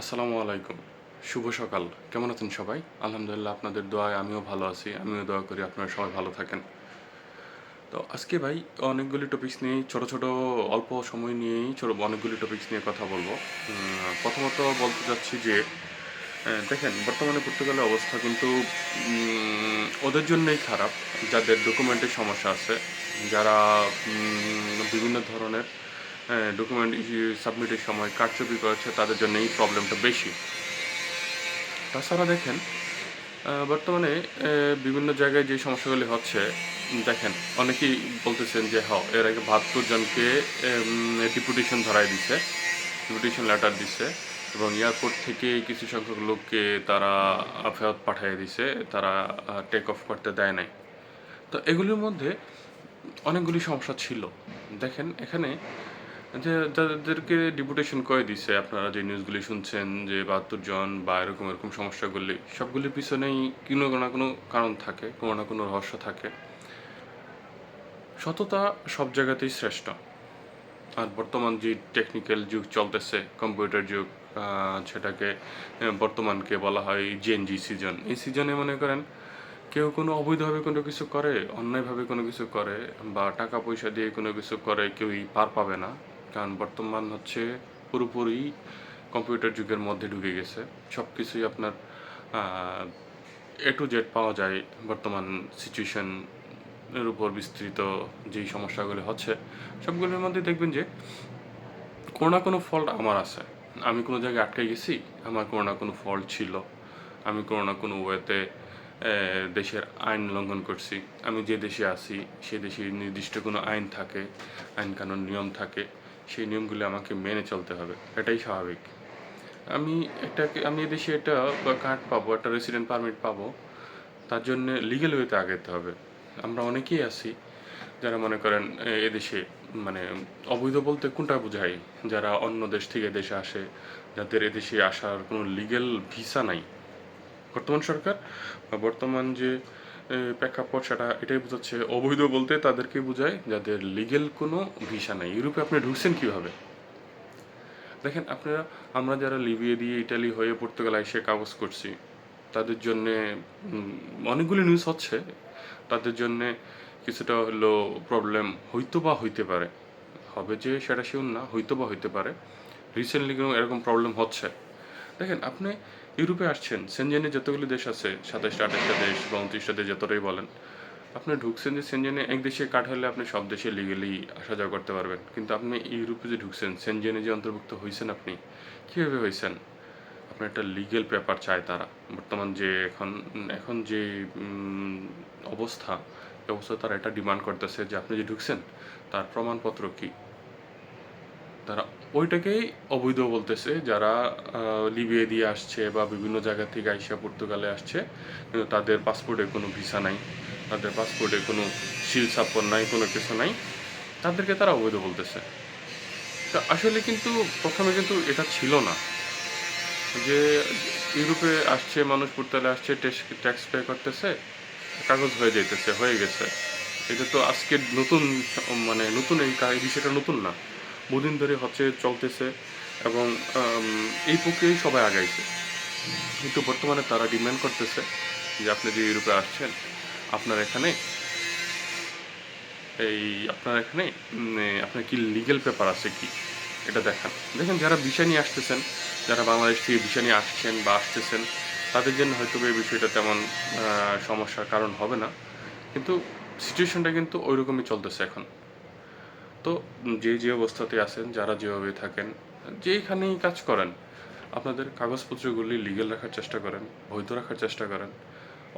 আসসালামু আলাইকুম। শুভ সকাল। কেমন আছেন সবাই? আলহামদুলিল্লাহ, আপনাদের দোয়ায় আমিও ভালো আছি। আমিও দোয়া করি আপনারা সবাই ভালো থাকেন। তো আজকে ভাই অনেকগুলি টপিকস নিয়েই ছোট ছোট অল্প সময় নিয়েই ছোট অনেকগুলি টপিকস নিয়ে কথা বলব। প্রথমত বলতে চাচ্ছি যে দেখেন, বর্তমানে পর্তুগালের অবস্থা কিন্তু ওদের জন্যই খারাপ। যাদের ডকুমেন্টের সমস্যা আছে, যারা বিভিন্ন ধরনের ডকুমেন্ট সাবমিটের সময়, কারচুপি করেছে, তাদের জন্য এই প্রবলেমটা বেশি। তাছাড়া দেখেন বর্তমানে বিভিন্ন জায়গায় যে সমস্যাগুলি হচ্ছে, দেখেন, অনেকেই বলতেছেন যে হ এর আগে বাহাত্তর জনকে ডিপুটেশন ধরাই দিছে ডিপুটেশন লেটার দিছে, এবং এয়ারপোর্ট থেকে কিছু সংখ্যক লোককে তারা ফেরত পাঠিয়ে দিছে, তারা টেক অফ করতে দেয় নাই। তো এগুলির মধ্যে অনেকগুলি সমস্যা ছিল। দেখেন, এখানে যে যাদেরকে ডিপুটেশন করে দিছে? আপনারা যে নিউজগুলি শুনছেন যে বাহাত্তর জন বা এরকম এরকম সমস্যাগুলি, সবগুলির পিছনেই কোনো না কোনো কারণ থাকে, কোনো না কোনো রহস্য থাকে। সততা সব জায়গাতেই শ্রেষ্ঠ। আর বর্তমান যে টেকনিক্যাল যুগ চলতেছে কম্পিউটার যুগ সেটাকে বর্তমানকে বলা হয় জেএনজি সিজন এই সিজনে মনে করেন, কেউ কোনো অবৈধভাবে কোনো কিছু করে, অন্যায়ভাবে কোনো কিছু করে, বা টাকা পয়সা দিয়ে কোনো কিছু করে, কেউই পার পাবে না। কারণ বর্তমান হচ্ছে পুরোপুরি কম্পিউটার যুগের মধ্যে ঢুকে গেছে। সব কিছুই আপনার এ টু জেড পাওয়া যায় বর্তমান সিচুয়েশন এর উপর বিস্তৃত যেই সমস্যাগুলি হচ্ছে। সবগুলোর মধ্যে দেখবেন যে কোনো না কোনো ফল্ট আমার আছে। আমি কোনো জায়গায় আটকে গেছি, আমার কোনো না কোনো ফল্ট ছিল। আমি কোনো না কোনো ওয়েতে দেশের আইন লঙ্ঘন করছি। আমি যে দেশে আছি, সে দেশে নির্দিষ্ট কোনো আইন থাকে আইন কানুন নিয়ম থাকে। সেই নিয়মগুলি আমাকে মেনে চলতে হবে, এটাই স্বাভাবিক। আমি এটাকে, আমি এদেশে এটা বা কার্ড পাবো, একটা রেসিডেন্ট পারমিট পাবো, তার জন্য লিগেল ওয়েতে আগাতে হবে। আমরা অনেকেই আছি যারা মনে করেন এদেশে মানে অবৈধ বলতে কোনটা বোঝাই? যারা অন্য দেশ থেকে দেশে আসে, যাদের এদেশে আসার কোনো লিগেল ভিসা নাই। বর্তমান সরকার বা বর্তমান যে প্রেক্ষাপট সেটা এটাই বোঝাচ্ছে। অবৈধ বলতে তাদেরকে বোঝায়, যাদের লিগেল কোনো ভিসা নাই। ইউরোপে আপনি ঢুকছেন কীভাবে? দেখেন, আপনারা, আমরা যারা লিবিয়া দিয়ে ইটালি হয়ে পর্তুগাল এসে কাগজ করছি, তাদের জন্যে অনেকগুলি নিউজ হচ্ছে। তাদের জন্যে কিছুটা হলো প্রবলেম হইতো বা হইতে পারে। হবে যে সেটা শিওর না হইতো বা হইতে পারে। রিসেন্টলি এরকম প্রবলেম হচ্ছে। দেখেন, আপনি ইউরোপে আসছেন। সেনজেনে যতগুলি দেশ আছে, সাতাশটা, আঠাশটা দেশ বা উনত্রিশটা দেশ, যতটাই বলেন, আপনি ঢুকছেন যে সেনজেনে এক দেশে কাঠ হলে আপনি সব দেশে লিগেলি আসা যাওয়া করতে পারবেন। কিন্তু আপনি ইউরোপে যে ঢুকছেন, সেনজেনে যে অন্তর্ভুক্ত হয়েছেন আপনি, কীভাবে হয়েছেন? আপনার একটা লিগেল পেপার চায় তারা। বর্তমান যে এখন এখন যে অবস্থা অবস্থা তারা এটা ডিমান্ড করতেছে যে আপনি যে ঢুকছেন, তার প্রমাণপত্র কি? তারা ওইটাকেই অবৈধ বলতেছে, যারা লিবিয়া দিয়ে আসছে বা বিভিন্ন জায়গা থেকে আইসা পর্তুগালে আসছে, কিন্তু তাদের পাসপোর্টে কোনো ভিসা নাই, তাদের পাসপোর্টে কোনো শিল সাপোর্ট নাই, কোনো কিছু নাই, তাদেরকে তারা অবৈধ বলতেছে। তা আসলে কিন্তু প্রথমে কিন্তু এটা ছিল না। যে ইউরোপে আসছে, মানুষ পড়তালে আসছে, ট্যাক্স পে করতেছে, কাগজ হয়ে যাইতেছে, হয়ে গেছে। এটা তো আজকে নতুন মানে নতুন এই বিষয়টা নতুন না। বহুদিন ধরে হচ্ছে চলতেছে এবং এই প্রক্রিয়ায় সবাই আগাইছে। কিন্তু বর্তমানে তারা ডিমান্ড করতেছে যে আপনি যে ইউরোপে আসছেন, আপনার এখানে এই, আপনার এখানে আপনার কি লিগেল পেপার আছে কি? এটা দেখান। দেখেন, যারা ভিসা নিয়ে আসতেছেন, যারা বাংলাদেশ থেকে ভিসা নিয়ে আসছেন বা আসতেছেন, তাদের জন্য হয়তো এই বিষয়টা তেমন সমস্যার কারণ হবে না। কিন্তু সিচুয়েশনটা কিন্তু ওই রকমই চলতেছে এখন। তো যে যে অবস্থাতে আছেন, যারা যেভাবে থাকেন যেখানেই কাজ করেন, আপনাদের কাগজপত্রগুলি লিগেল রাখার চেষ্টা করেন, বৈধ রাখার চেষ্টা করেন।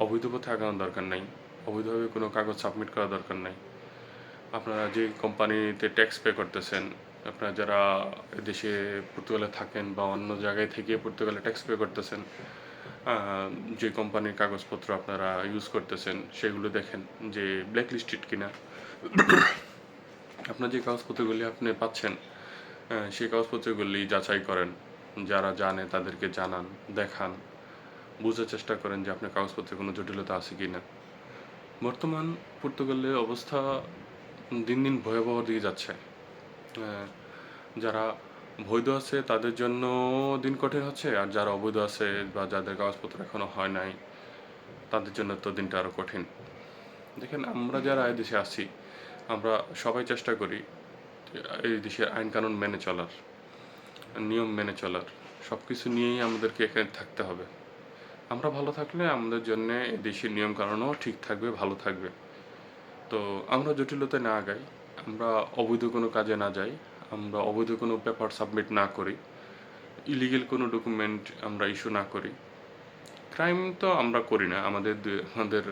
অবৈধ পথে আগানোর দরকার নাই। অবৈধভাবে কোনো কাগজ সাবমিট করার দরকার নাই। আপনারা যে কোম্পানিতে ট্যাক্স পে করতেছেন, আপনারা যারা দেশে পর্তুগালে থাকেন বা অন্য জায়গায় থেকে পর্তুগালে ট্যাক্স পে করতেছেন যে কোম্পানির কাগজপত্র আপনারা ইউজ করতেছেন, সেগুলো দেখেন যে ব্ল্যাক লিস্টেড কিনা। আপনার যে কাগজপত্রগুলি আপনি পাচ্ছেন সেই কাগজপত্রগুলি যাচাই করেন। যারা জানে তাদেরকে জানান, দেখান। বোঝার চেষ্টা করেন যে আপনার কাগজপত্রে কোনো জটিলতা আছে কি না বর্তমান পর্তুগালের অবস্থা দিন দিন ভয়াবহ দিকে যাচ্ছে। যারা বৈধ আছে তাদের জন্য দিন কঠিন হচ্ছে, আর যারা অবৈধ আছে বা যাদের কাগজপত্র এখনও হয় নাই, তাদের জন্য তো দিনটা আরও কঠিন। দেখেন, আমরা যারা এই দেশে আছি আমরা সবাই চেষ্টা করি এই দেশের আইন কানুন মেনে চলার, নিয়ম মেনে চলার সব কিছু নিয়েই আমাদেরকে এখানে থাকতে হবে। আমরা ভালো থাকলে আমাদের জন্য এই দেশের নিয়ম কানুনও ঠিক থাকবে, ভালো থাকবে। তো আমরা জটিলতায় না আগাই, আমরা অবৈধ কোনো কাজে না যাই, আমরা অবৈধ কোনো পেপার সাবমিট না করি, ইলিগেল কোনো ডকুমেন্ট আমরা ইস্যু না করি। ক্রাইম তো আমরা করি না, আমাদের আমাদের,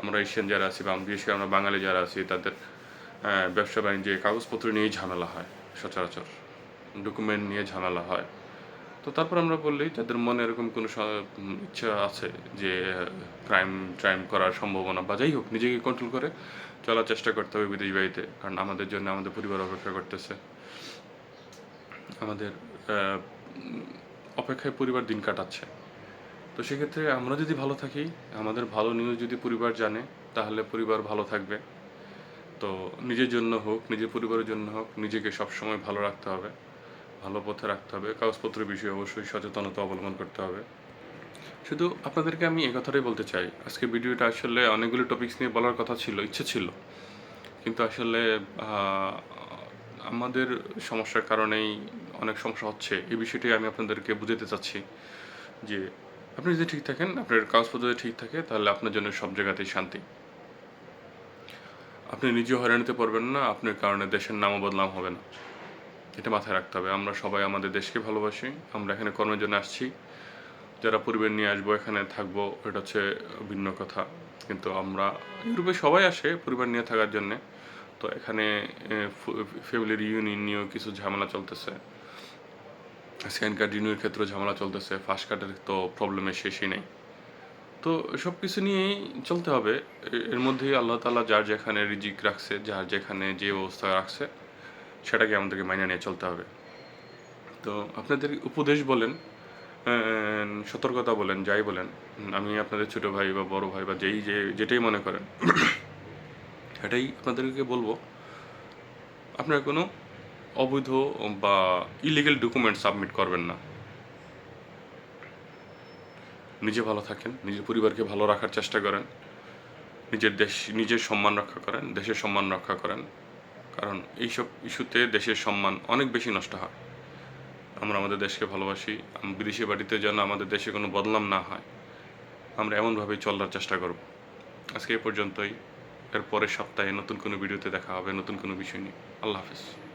আমরা এশিয়ান যারা আছি বা করে আমরা বাঙালি যারা আছি, তাদের ব্যবসা বাণিজ্যে কাগজপত্র নিয়েই ঝামেলা হয় সচরাচর ডকুমেন্ট নিয়ে ঝামেলা হয়। তো তারপর আমরা বললি যাদের মনে এরকম কোনো ইচ্ছা আছে যে ক্রাইম ট্রাইম করার সম্ভাবনা বা যাই হোক নিজেকে কন্ট্রোল করে চলার চেষ্টা করতে হবে বিদেশ বাড়িতে, কারণ আমাদের জন্য আমাদের পরিবার অপেক্ষা করতেছে। আমাদের অপেক্ষায় পরিবার দিন কাটাচ্ছে। তো সেক্ষেত্রে আমরা যদি ভালো থাকি, আমাদের ভালো নিউজ যদি পরিবার জানে, তাহলে পরিবার ভালো থাকবে। তো নিজের জন্য হোক, নিজের পরিবারের জন্য হোক, নিজেকে সবসময় ভালো রাখতে হবে, ভালো পথে রাখতে হবে, কাগজপত্রের বিষয়ে অবশ্যই সচেতনতা অবলম্বন করতে হবে। শুধু আপনাদেরকে আমি কথাটাই বলতে চাই, আজকে ভিডিওটা আসলে অনেকগুলো টপিকস নিয়ে বলার কথা ছিল, ইচ্ছে ছিল। কিন্তু আসলে আমাদের সমস্যার কারণেই অনেক সমস্যা হচ্ছে। এই বিষয়টি আমি আপনাদেরকে বুঝাতে চাচ্ছি যে, আপনি যদি ঠিক থাকেন, আপনার কাগজপত্র যদি ঠিক থাকে, তাহলে আপনার জন্য সব জায়গাতেই শান্তি। আপনি নিজেও হয়রানিতে পড়বেন না, আপনার কারণে দেশের নামও বদনাম হবে না। এটা মাথায় রাখতে হবে। আমরা সবাই আমাদের দেশকে ভালোবাসি। আমরা এখানে কর্মের জন্য আসছি। যারা পরিবার নিয়ে আসব, এখানে থাকব, এটা হচ্ছে ভিন্ন কথা। কিন্তু আমরা, ইউরোপে সবাই আসে পরিবার নিয়ে থাকার জন্যে। তো এখানে ফ্যামিলির ইউনিয়ন নিয়েও কিছু ঝামেলা চলতেছে। স্ক্যান কার্ড রিনিউর ক্ষেত্রেও ঝামেলা চলতেছে। ফাস্ট কার্ডের তো প্রবলেমের শেষই নেই। তো সব কিছু নিয়েই চলতে হবে। এর মধ্যেই আল্লাহ তাআলা যার যেখানে রিজিক রাখছে, যার যেখানে যে অবস্থা রাখছে, সেটাকে আমাদেরকে মাইনে নিয়ে চলতে হবে। তো আপনাদের উপদেশ বলেন সতর্কতা বলেন, যাই বলেন, আমি আপনাদের ছোট ভাই বা বড় ভাই বা যেই যে, যেটাই মনে করেন এটাই আপনাদেরকে বলব। আপনারা কোনো অবৈধ বা ইলিগেল ডকুমেন্ট সাবমিট করবেন না। নিজে ভালো থাকেন, নিজের পরিবারকে ভালো রাখার চেষ্টা করেন, নিজের দেশ, নিজের সম্মান রক্ষা করেন, দেশের সম্মান রক্ষা করেন। কারণ এইসব ইস্যুতে দেশের সম্মান অনেক বেশি নষ্ট হয়। আমরা আমাদের দেশকে ভালোবাসি বিদেশি বাড়িতে যেন আমাদের দেশে কোনো বদনাম না হয়, আমরা এমনভাবেই চলার চেষ্টা করব। আজকে এ পর্যন্তই। এর পরের সপ্তাহে নতুন কোনো ভিডিওতে দেখা হবে, নতুন কোনো বিষয় নিয়ে। আল্লাহ হাফেজ।